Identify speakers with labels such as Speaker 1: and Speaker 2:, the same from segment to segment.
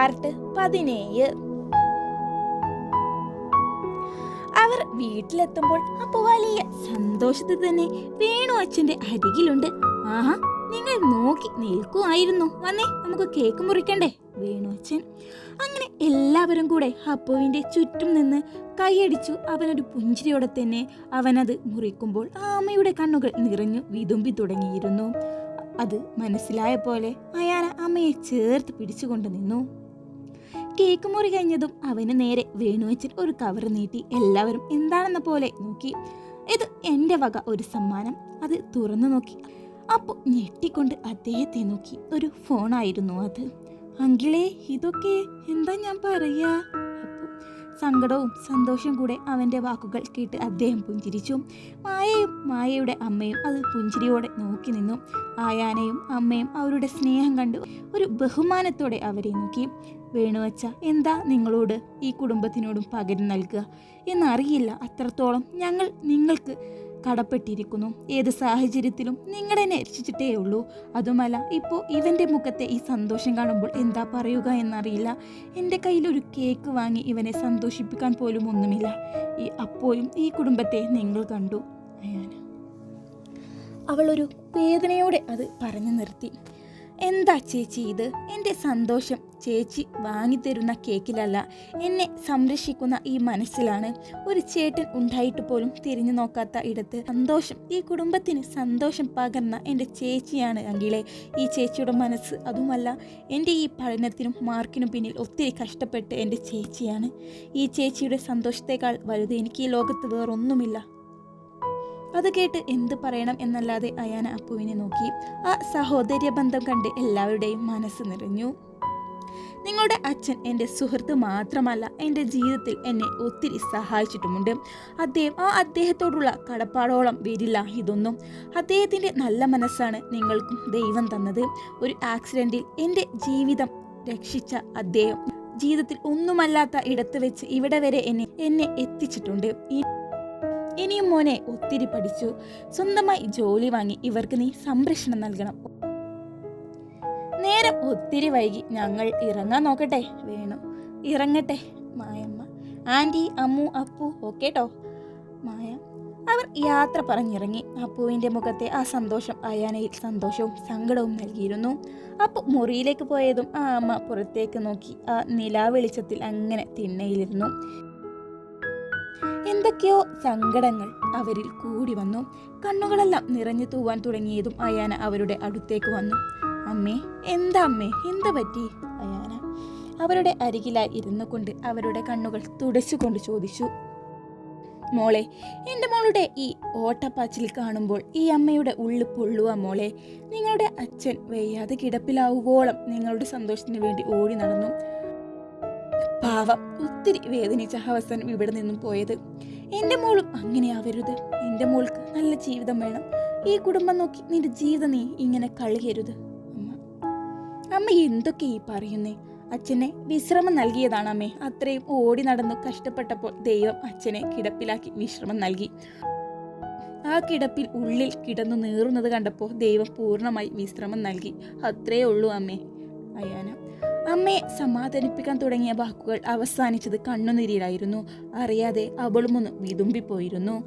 Speaker 1: Part പതിനേഴ്. അവർ വീട്ടിലെത്തുമ്പോൾ അപ്പൊ വലിയ സന്തോഷത്തിൽ തന്നെ വേണു അച്ഛന്റെ അരികിലുണ്ട്. ആഹാ നിങ്ങൾ നോക്കി നിൽക്കുമായിരുന്നു. വന്നേ നമുക്ക് കേക്ക് മുറിക്കണ്ടേ? വേണു അച്ഛൻ. അങ്ങനെ എല്ലാവരും കൂടെ അപ്പുവിന്റെ ചുറ്റും നിന്ന് കൈയടിച്ചു. അവനൊരു പുഞ്ചിരിയോടെ തന്നെ അവനത് മുറിക്കുമ്പോൾ ആമയുടെ കണ്ണുകൾ നിറഞ്ഞു വിതുമ്പി തുടങ്ങിയിരുന്നു. അത് മനസ്സിലായ പോലെ അയാന അമ്മയെ ചേർത്ത് പിടിച്ചുകൊണ്ട് നിന്നു. കേക്ക് മുറി കഴിഞ്ഞതും അവന് നേരെ വേണുവച്ചൻ ഒരു കവർ നീട്ടി എല്ലാവരും എന്താണെന്ന പോലെ നോക്കി. ഇത് എന്റെ വക ഒരു സമ്മാനം. അത് തുറന്നു നോക്കി. അപ്പോൾ ഞെട്ടിക്കൊണ്ട് അദ്ദേഹത്തെ നോക്കി. ഒരു ഫോണായിരുന്നു അത്. അങ്കിളേ ഇതൊക്കെ എന്താ ഞാൻ പറയാ? സങ്കടവും സന്തോഷവും കൂടെ അവന്റെ വാക്കുകൾ കേട്ട് അദ്ദേഹം പുഞ്ചിരിച്ചു. മായയും മായയുടെ അമ്മയും അത് പുഞ്ചിരിയോടെ നോക്കി നിന്നു. ആയാനയും അമ്മയും അവരുടെ സ്നേഹം കണ്ടു. ഒരു ബഹുമാനത്തോടെ അവരെ നോക്കി. വേണുവച്ച എന്താ നിങ്ങളോട് ഈ കുടുംബത്തിനോടും പകരം നൽകുക? എന്നറിയില്ല അത്രത്തോളം ഞങ്ങൾ നിങ്ങൾക്ക് കടപ്പെട്ടിരിക്കുന്നു. ഏത് സാഹചര്യത്തിലും നിങ്ങളെ രക്ഷിച്ചിട്ടേ ഉള്ളൂ. അതുമല്ല ഇപ്പോൾ ഇവന്റെ മുഖത്തെ ഈ സന്തോഷം കാണുമ്പോൾ എന്താ പറയുക എന്നറിയില്ല. എന്റെ കയ്യിലൊരു കേക്ക് വാങ്ങി ഇവനെ സന്തോഷിപ്പിക്കാൻ പോലും ഒന്നുമില്ല. ഈ അപ്പോഴും ഈ കുടുംബത്തെ നിങ്ങൾ കണ്ടു. അവളൊരു വേദനയോടെ അത് പറഞ്ഞു നിർത്തി. എന്താ ചേച്ചി ഇത്? എന്റെ സന്തോഷം. ചേച്ചി വാങ്ങിത്തരുന്ന കേക്കിലല്ല എന്നെ സംരക്ഷിക്കുന്ന ഈ മനസ്സിലാണ്. ഒരു ചേട്ടൻ ഉണ്ടായിട്ട് പോലും തിരിഞ്ഞു നോക്കാത്ത ഇടത്ത് സന്തോഷം ഈ കുടുംബത്തിന് സന്തോഷം പകർന്ന എന്റെ ചേച്ചിയാണ് അങ്കിളെ. ഈ ചേച്ചിയുടെ മനസ്സ് അതുമല്ല എന്റെ ഈ പഠനത്തിനും മാർക്കിനും പിന്നിൽ ഒത്തിരി കഷ്ടപ്പെട്ട് എന്റെ ചേച്ചിയാണ്. ഈ ചേച്ചിയുടെ സന്തോഷത്തേക്കാൾ വലുത് എനിക്ക് ഈ ലോകത്ത് വേറൊന്നുമില്ല. അത് കേട്ട് എന്ത് പറയണം എന്നല്ലാതെ അയാന അപ്പുവിനെ നോക്കി. ആ സഹോദര്യ ബന്ധം കണ്ട് എല്ലാവരുടെയും മനസ്സ് നിറഞ്ഞു. നിങ്ങളുടെ അച്ഛൻ എന്റെ സുഹൃത്ത് മാത്രമല്ല എന്റെ ജീവിതത്തിൽ എന്നെ ഒത്തിരി സഹായിച്ചിട്ടുമുണ്ട്. അദ്ദേഹം ആ അദ്ദേഹത്തോടുള്ള കടപ്പാടോളം വരില്ല ഇതൊന്നും. അദ്ദേഹത്തിന്റെ നല്ല മനസ്സാണ് നിങ്ങൾക്കും ദൈവം തന്നത്. ഒരു ആക്സിഡന്റിൽ എന്റെ ജീവിതം രക്ഷിച്ച അദ്ദേഹം ജീവിതത്തിൽ ഒന്നുമല്ലാത്ത ഇടത്ത് വെച്ച് ഇവിടെ വരെ എന്നെ എന്നെ എത്തിച്ചിട്ടുണ്ട്. ഈ ഇനിയും മോനെ ഒത്തിരി പഠിച്ചു. സ്വന്തമായി ജോലി വാങ്ങി ഇവർക്ക് നീ സംരക്ഷണം നൽകണം. നേരം ഒത്തിരി വൈകി. ഞങ്ങൾ ഇറങ്ങാൻ നോക്കട്ടെ വേണു. ഇറങ്ങട്ടെ മായമ്മ. ആന്റി അമ്മു അപ്പു ഓക്കേട്ടോ മായ അവർ യാത്ര പറഞ്ഞിറങ്ങി. അപ്പുവിന്റെ മുഖത്തെ ആ സന്തോഷം അയാനയിൽ സന്തോഷവും സങ്കടവും നൽകിയിരുന്നു. അപ്പു മുറിയിലേക്ക് പോയതും ആ അമ്മ പുറത്തേക്ക് നോക്കി. ആ നിലാവെളിച്ചത്തിൽ അങ്ങനെ തിണ്ണയിലിരുന്നു. എന്തൊക്കെയോ സങ്കടങ്ങൾ അവരിൽ കൂടി വന്നു. കണ്ണുകളെല്ലാം നിറഞ്ഞു തൂവാൻ തുടങ്ങിയതും അയാന അവരുടെ അടുത്തേക്ക് വന്നു. അമ്മേ എന്താ അമ്മേ? എന്താ പറ്റി? അയാന അവരുടെ അരികിലായി ഇരുന്നു കൊണ്ട് അവരുടെ കണ്ണുകൾ തുടച്ചുകൊണ്ട് ചോദിച്ചു. മോളെ എന്റെ മോളുടെ ഈ ഓട്ടപ്പാച്ചിൽ കാണുമ്പോൾ ഈ അമ്മയുടെ ഉള്ളു പൊള്ളുക മോളെ. നിങ്ങളുടെ അച്ഛൻ വയ്യാതെ കിടപ്പിലാവുവോളം നിങ്ങളുടെ സന്തോഷത്തിന് വേണ്ടി ഓടി നടന്നു. പാവം ഒത്തിരി വേദനിച്ച അവസാനം ഇവിടെ നിന്നും പോയത്. എന്റെ മോളും അങ്ങനെ ആവരുത് എന്റെ മോൾക്ക് നല്ല ജീവിതം വേണം. ഈ കുടുംബം നോക്കി നിന്റെ ജീവിതം നീ ഇങ്ങനെ കളിയരുത്. അമ്മ അമ്മ എന്തൊക്കെ ഈ പറയുന്നേ? അച്ഛനെ വിശ്രമം നൽകിയതാണ് അമ്മേ. അത്രയും ഓടി നടന്നു കഷ്ടപ്പെട്ടപ്പോൾ ദൈവം അച്ഛനെ കിടപ്പിലാക്കി വിശ്രമം നൽകി. ആ കിടപ്പിൽ ഉള്ളിൽ കിടന്നു നീറുന്നത് കണ്ടപ്പോൾ ദൈവം പൂർണമായി വിശ്രമം നൽകി. അത്രേ ഉള്ളൂ അമ്മേ. അയാന അമ്മയെ സമാധാനിപ്പിക്കാൻ തുടങ്ങിയ വാക്കുകൾ അവസാനിച്ചത് കണ്ണുനീരിലായിരുന്നു. അറിയാതെ അവളുമൊന്ന് വിതുമ്പിപ്പോയിരുന്നു.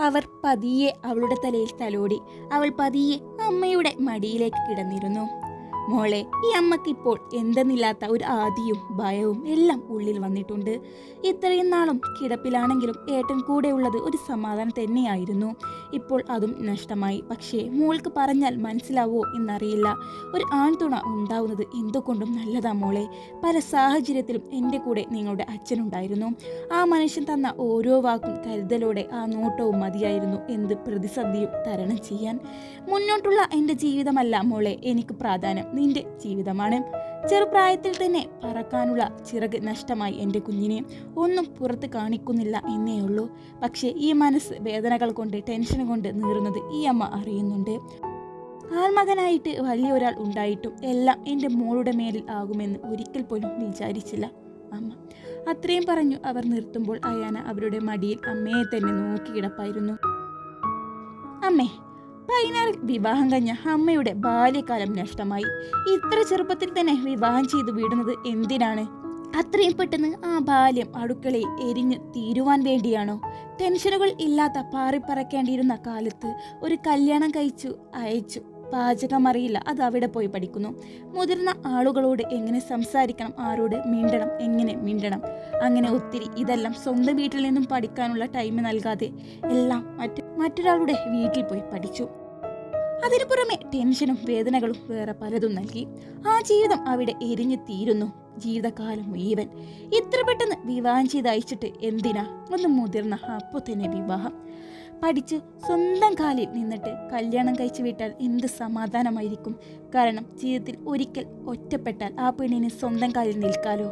Speaker 1: അവർ പതിയെ അവളുടെ തലയിൽ തലോടി. അവൾ പതിയെ അമ്മയുടെ മടിയിലേക്ക് കിടന്നിരുന്നു. മോളെ ഈ അമ്മയ്ക്ക് ഇപ്പോൾ എന്തെന്നില്ലാത്ത ഒരു ആദിയും ഭയവും എല്ലാം ഉള്ളിൽ വന്നിട്ടുണ്ട്. ഇത്രയും നാളും കിടപ്പിലാണെങ്കിലും ഏട്ടൻ കൂടെയുള്ളത് ഒരു സമാധാനം തന്നെയായിരുന്നു. ഇപ്പോൾ അതും നഷ്ടമായി. പക്ഷേ മോൾക്ക് പറഞ്ഞാൽ മനസ്സിലാവോ എന്നറിയില്ല. ഒരു ആൺതുണ ഉണ്ടാവുന്നത് എന്തുകൊണ്ടും നല്ലതാ മോളെ. പല സാഹചര്യത്തിലും എന്റെ കൂടെ നിങ്ങളുടെ അച്ഛനുണ്ടായിരുന്നു ആ മനുഷ്യൻ തന്ന ഓരോ വാക്കും കരുതലോടെ ആ നോട്ടവും മതിയായിരുന്നു എന്ത് പ്രതിസന്ധിയും തരണം ചെയ്യാൻ. മുന്നോട്ടുള്ള എന്റെ ജീവിതമല്ല മോളെ എനിക്ക് പ്രാധാന്യം. നിന്റെ ജീവിതമാണ്. ചെറുപ്രായത്തിൽ തന്നെ പറക്കാനുള്ള ചിറക് നഷ്ടമായി എന്റെ കുഞ്ഞിനെ ഒന്നും പുറത്ത് കാണിക്കുന്നില്ല എന്നേ ഉള്ളൂ. പക്ഷേ ഈ മനസ്സ് വേദനകൾ കൊണ്ട് ടെൻഷൻ കൊണ്ട് നീറുന്നത് ഈ അമ്മ അറിയുന്നുണ്ട്. ആൺമകനായിട്ട് വലിയ ഒരാൾ ഉണ്ടായിട്ടും എല്ലാം എന്റെ മോളുടെ മേലിൽ ആകുമെന്ന് ഒരിക്കൽ പോലും വിചാരിച്ചില്ല അമ്മ. അത്രയും പറഞ്ഞു അവർ നിർത്തുമ്പോൾ അയാന അവരുടെ മടിയിൽ അമ്മയെ തന്നെ നോക്കി കിടപ്പായിരുന്നു അമ്മേ പതിനാറിൽ വിവാഹം കഴിഞ്ഞ അമ്മയുടെ ബാല്യകാലം നഷ്ടമായി. ഇത്ര ചെറുപ്പത്തിൽ തന്നെ വിവാഹം ചെയ്ത് വിടുന്നത് എന്തിനാണ്? അത്രയും പെട്ടെന്ന് ആ ബാല്യം അടുക്കളയിൽ എരിഞ്ഞു തീരുവാൻ വേണ്ടിയാണോ? ടെൻഷനുകൾ ഇല്ലാത്ത പാറിപ്പറക്കേണ്ടിയിരുന്ന കാലത്ത് ഒരു കല്യാണം കഴിച്ചു അയച്ചു. പാചകം അറിയില്ല അത് അവിടെ പോയി പഠിക്കുന്നു. മുതിർന്ന ആളുകളോട് എങ്ങനെ സംസാരിക്കണം? ആരോട് മിണ്ടണം? എങ്ങനെ മിണ്ടണം? അങ്ങനെ ഒത്തിരി. ഇതെല്ലാം സ്വന്തം വീട്ടിൽ നിന്നും പഠിക്കാനുള്ള ടൈം നൽകാതെ എല്ലാം മറ്റു മറ്റൊരാളുടെ വീട്ടിൽ പോയി പഠിച്ചു. അതിനു പുറമെ ടെൻഷനും വേദനകളും വേറെ പലതും നൽകി. ആ ജീവിതം അവിടെ എരിഞ്ഞു തീരുന്നു. ജീവിതകാലം മുഴുവൻ. ഇത്ര പെട്ടെന്ന് വിവാഹം ചെയ്ത് അയച്ചിട്ട് എന്തിനാ? ഒന്ന് മുതിർന്ന അപ്പോൾ തന്നെ വിവാഹം. പഠിച്ച് സ്വന്തം കാലിൽ നിന്നിട്ട് കല്യാണം കഴിച്ചു വിട്ടാൽ എന്ത് സമാധാനമായിരിക്കും? കാരണം ജീവിതത്തിൽ ഒരിക്കൽ ഒറ്റപ്പെട്ടാൽ ആ പെണ്ണിന് സ്വന്തം കാലിൽ നിൽക്കാലോ?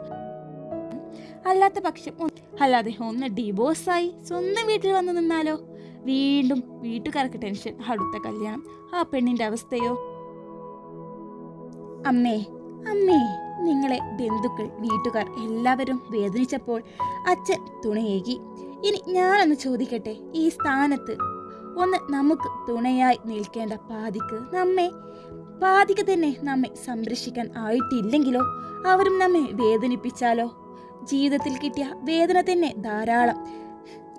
Speaker 1: അല്ലാത്ത പക്ഷം അല്ലാതെ ഒന്ന് ഡിവോഴ്സായി സ്വന്തം വീട്ടിൽ വന്നു നിന്നാലോ? വീണ്ടും വീട്ടുകാർക്ക് ടെൻഷൻ അടുത്ത കല്യാണം. ആ പെണ്ണിന്റെ അവസ്ഥയോ? അമ്മേ അമ്മേ നിങ്ങളെ ബന്ധുക്കൾ വീട്ടുകാർ എല്ലാവരും വേദനിച്ചപ്പോൾ അച്ഛൻ തുണയേകി. ഇനി ഞാനൊന്ന് ചോദിക്കട്ടെ ഈ സ്ഥാനത്ത് ഒന്ന് നമുക്ക് തുണയായി നിൽക്കേണ്ട പാതിക്ക് നമ്മെ പാതിക്ക് തന്നെ നമ്മെ സംരക്ഷിക്കാൻ ആയിട്ടില്ലെങ്കിലോ? അവരും നമ്മെ വേദനിപ്പിച്ചാലോ? ജീവിതത്തിൽ കിട്ടിയ വേദന തന്നെ ധാരാളം.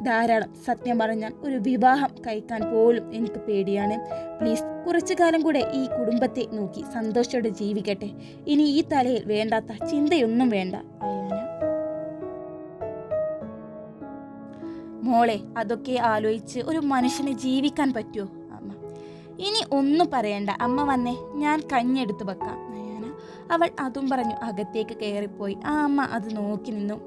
Speaker 1: ധാരാളം. സത്യം പറഞ്ഞാൽ ഒരു വിവാഹം കഴിക്കാൻ പോലും എനിക്ക് പേടിയാണ്. പ്ലീസ് കുറച്ചു കാലം കൂടെ ഈ കുടുംബത്തെ നോക്കി സന്തോഷത്തോടെ ജീവിക്കട്ടെ. ഇനി ഈ തലയിൽ വേണ്ടാത്ത ചിന്തയൊന്നും വേണ്ട. മോളെ അതൊക്കെ ആലോചിച്ച് ഒരു മനുഷ്യന് ജീവിക്കാൻ പറ്റുമോ അമ്മ. ഇനി ഒന്നും പറയണ്ട. അമ്മ വന്നേ ഞാൻ കഞ്ഞെടുത്ത് വെക്കാം. നയന അവൾ അതും പറഞ്ഞു അകത്തേക്ക് കയറിപ്പോയി. ആ അമ്മ അത് നോക്കി നിന്നു.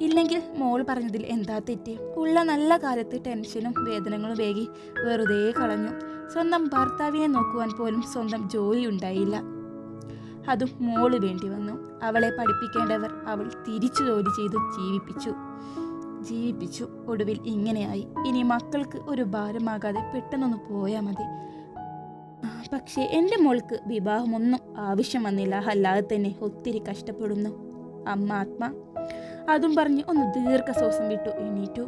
Speaker 1: ഇല്ലെങ്കിൽ മോൾ പറഞ്ഞതിൽ എന്താ തെറ്റ്? ഉള്ള നല്ല കാലത്ത് ടെൻഷനും വേദനകളും വേഗി വെറുതെ കളഞ്ഞു. സ്വന്തം ഭർത്താവിനെ നോക്കുവാൻ പോലും സ്വന്തം ജോലി ഉണ്ടായില്ല. അതും മോൾ വേണ്ടി വന്നു. അവളെ പഠിപ്പിക്കേണ്ടവർ അവൾ തിരിച്ചു ജോലി ചെയ്ത് ജീവിപ്പിച്ചു. ജീവിപ്പിച്ചു. ഒടുവിൽ ഇങ്ങനെയായി. ഇനി മക്കൾക്ക് ഒരു ഭാരമാകാതെ പെട്ടെന്നൊന്ന് പോയാൽ മതി. പക്ഷേ എന്റെ മോൾക്ക് വിവാഹമൊന്നും ആവശ്യം വന്നില്ല. അല്ലാതെ തന്നെ ഒത്തിരി കഷ്ടപ്പെടുന്നു. അമ്മ ആത്മ. അതും പറഞ്ഞ് ഒന്ന് ദീർഘശ്വാസം വിട്ടു എണീറ്റു.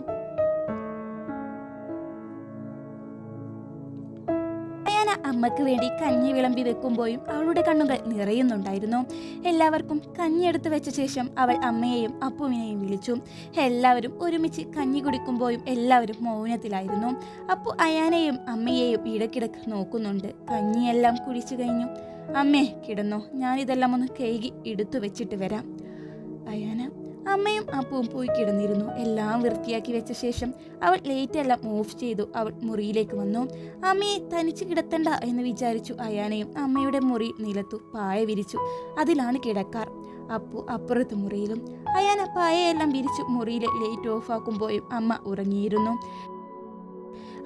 Speaker 1: അയാന അമ്മയ്ക്ക് വേണ്ടി കഞ്ഞി വിളമ്പി വെക്കുമ്പോഴും അവളുടെ കണ്ണുകൾ നിറയുന്നുണ്ടായിരുന്നു. എല്ലാവർക്കും കഞ്ഞി എടുത്തു വെച്ച ശേഷം അവൾ അമ്മയെയും അപ്പുവിനെയും വിളിച്ചു. എല്ലാവരും ഒരുമിച്ച് കഞ്ഞി കുടിക്കുമ്പോഴും എല്ലാവരും മൗനത്തിലായിരുന്നു. അപ്പു അയാനെയും അമ്മയെയും ഇടയ്ക്കിടയ്ക്ക് നോക്കുന്നുണ്ട്. കഞ്ഞിയെല്ലാം കുടിച്ചു കഴിഞ്ഞു. അമ്മേ കിടന്നോ. ഞാനിതെല്ലാം ഒന്ന് കഴുകി എടുത്തു വെച്ചിട്ട് വരാം. അയാന അമ്മയും അപ്പവും പോയി കിടന്നിരുന്നു. എല്ലാം വൃത്തിയാക്കി വെച്ച ശേഷം അവൾ ലേറ്റ് എല്ലാം ഓഫ് ചെയ്തു. അവൾ മുറിയിലേക്ക് വന്നു. അമ്മയെ തനിച്ച് കിടത്തണ്ട എന്ന് വിചാരിച്ചു അയാനയും അമ്മയുടെ മുറി നിലത്തു പായ വിരിച്ചു. അതിലാണ് കിടക്കാർ. അപ്പു അപ്പുറത്ത് മുറിയിലും അയാന പായയെല്ലാം വിരിച്ചു മുറിയിലെ ലൈറ്റ് ഓഫ് ആക്കുമ്പോഴും അമ്മ ഉറങ്ങിയിരുന്നു.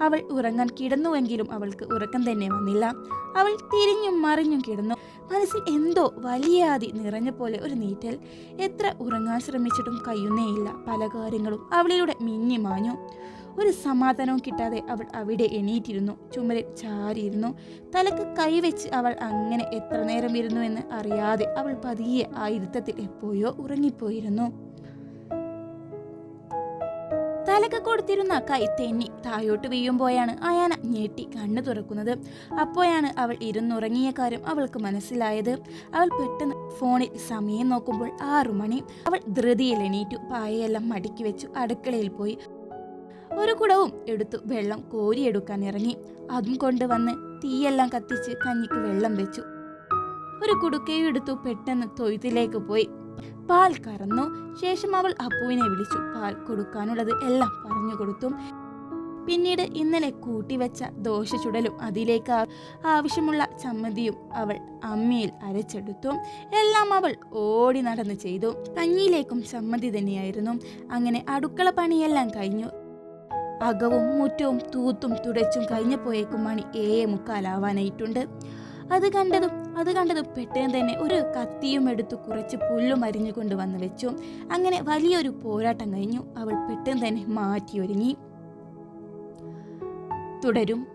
Speaker 1: അവൾ ഉറങ്ങാൻ കിടന്നുവെങ്കിലും അവൾക്ക് ഉറക്കം തന്നെ വന്നില്ല. അവൾ തിരിഞ്ഞും മറിഞ്ഞും കിടന്നു. മനസ്സിൽ എന്തോ വലിയാതി നിറഞ്ഞ പോലെ ഒരു നീറ്റൽ. എത്ര ഉറങ്ങാൻ ശ്രമിച്ചിട്ടും കഴിയുന്നേയില്ല പല കാര്യങ്ങളും അവളിലൂടെ മിന്നി മാഞ്ഞു. ഒരു സമാധാനവും കിട്ടാതെ അവൾ അവിടെ എണീറ്റിരുന്നു. ചുമരിൽ ചാരിയിരുന്നു. തലക്ക് കൈവച്ച് അവൾ അങ്ങനെ എത്ര നേരം ഇരുന്നു എന്ന് അറിയാതെ അവൾ പതിയെ ആ ഇരുത്തത്തിൽ എപ്പോഴോ ഉറങ്ങിപ്പോയിരുന്നു. തലക്ക് കൊടുത്തിരുന്ന കൈ തെന്നി തായോട്ട് വീഴുമ്പോഴാണ് അയാന ഞെട്ടി കണ്ണു തുറക്കുന്നത്. അപ്പോഴാണ് അവൾ ഇരുന്നുറങ്ങിയ കാര്യം അവൾക്ക് മനസ്സിലായത്. അവൾ പെട്ടെന്ന് ഫോണിൽ സമയം നോക്കുമ്പോൾ ആറു മണി. അവൾ ധൃതിയിൽ എണീറ്റു. പായയെല്ലാം മടക്കി വെച്ചു. അടുക്കളയിൽ പോയി. ഒരു കുടവും എടുത്തു. വെള്ളം കോരിയെടുക്കാൻ ഇറങ്ങി. അതും കൊണ്ടുവന്ന് തീയെല്ലാം കത്തിച്ച് കഞ്ഞിക്ക് വെള്ളം വെച്ചു. ഒരു കുടുക്കയും എടുത്തു. പെട്ടെന്ന് തൊയ്ത്തിലേക്ക് പോയി. പാൽ കറന്നു. ശേഷം അവൾ അപ്പുവിനെ വിളിച്ചു. പാൽ കൊടുക്കാനുള്ളത് എല്ലാം പറഞ്ഞു കൊടുത്തു പിന്നീട് ഇന്നലെ കൂട്ടിവെച്ച ദോശ ചുടലും അതിലേക്ക് ആവശ്യമുള്ള ചമ്മതിയും അവൾ അമ്മയിൽ അരച്ചെടുത്തു. എല്ലാം അവൾ ഓടി നടന്ന് ചെയ്തു. കഞ്ഞിയിലേക്കും ചമ്മതി തന്നെയായിരുന്നു. അങ്ങനെ അടുക്കള പണിയെല്ലാം കഴിഞ്ഞു. അകവും മുറ്റവും തൂത്തും തുടച്ചും കഴിഞ്ഞപ്പോയേക്കും മണി ഏഴേ മുക്കാലാവാനായിട്ടുണ്ട് അത് കണ്ടതും അത് കണ്ടത് പെട്ടെന്ന് തന്നെ ഒരു കത്തിയും എടുത്തു കുറച്ച് പുല്ലും അരിഞ്ഞു കൊണ്ടുവന്ന് വെച്ചു. അങ്ങനെ വലിയൊരു പോരാട്ടം കഴിഞ്ഞു. അവൾ പെട്ടെന്ന് തന്നെ മാറ്റിയൊരുങ്ങി തുടരും.